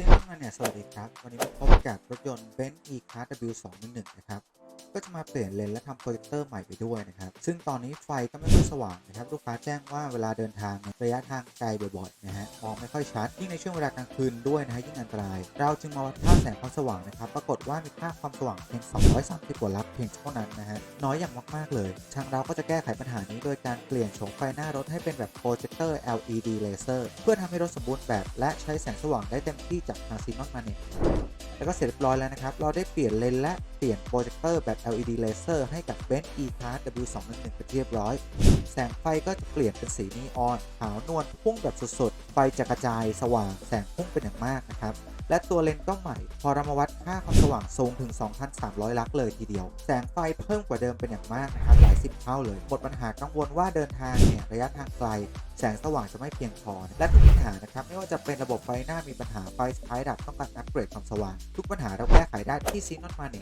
ซึ่งมาเนี่ยสวัสดีครับ วันนี้มาพบกับรถยนต์ Benz E-Class W211 นะครับ ก็จะมาเปลี่ยนเลนและทำโปรเจคเตอร์ใหม่ไปด้วยนะครับ ซึ่งตอนนี้ไฟก็ไม่ค่อยสว่างนะครับ ลูกค้าแจ้งว่าเวลาเดินทางระยะทางไกลบ่อยๆนะฮะ มองไม่ค่อยชัด ยิ่งในช่วงเวลากลางคืนด้วยนะฮะ ยิ่งอันตราย เราจึงมาวัดค่าแสงความสว่างนะครับ ปรากฏว่ามีค่าความสว่างเพียง 230 กว่าลัทเพียงเท่านั้นนะฮะ น้อยอย่างมากๆเลย ทางเราก็จะแก้ไขปัญหานี้โดยการเปลี่ยนโฉมไฟหน้ารถให้เป็นแบบโปรเจคเตอร์ LED laser เพื่อทำให้รถสมบูรณ์แบบ และใช้แสงสว่างได้เต็มที่จากทางซีนอนมาเน็ต แล้วก็เสร็จเรียบร้อยแล้วนะครับ เราได้เปลี่ยนเลนส์และเปลี่ยนโปรเจคเตอร์แบบ LED laser ให้กับ Benz E-Class W211 เป็นเรียบร้อย แสงไฟก็จะเปลี่ยนเป็นสีนีออน ขาวนวลพุ่งแบบสุดๆ ไฟจะกระจายสว่าง แสงพุ่งเป็นอย่างมากนะครับ และตัวเลนส์ก็ใหม่ พอเรามาวัดค่าความสว่างสูงถึง 2,300 ลักเลยทีเดียว แสงไฟเพิ่มกว่าเดิมเป็นอย่างมากนะครับ หลายสิบเท่าเลย หมดปัญหากังวลว่าเดินทางเนี่ยระยะทางไกล แสงสว่างจะไม่เพียงพอ และทุกปัญหานะครับไม่ว่าจะเป็นระบบไฟหน้ามีปัญหาไฟท้ายดับต้องการอัปเกรดความสว่าง ทุกปัญหาเราแก้ไขได้ที่ซีนอนมาเน็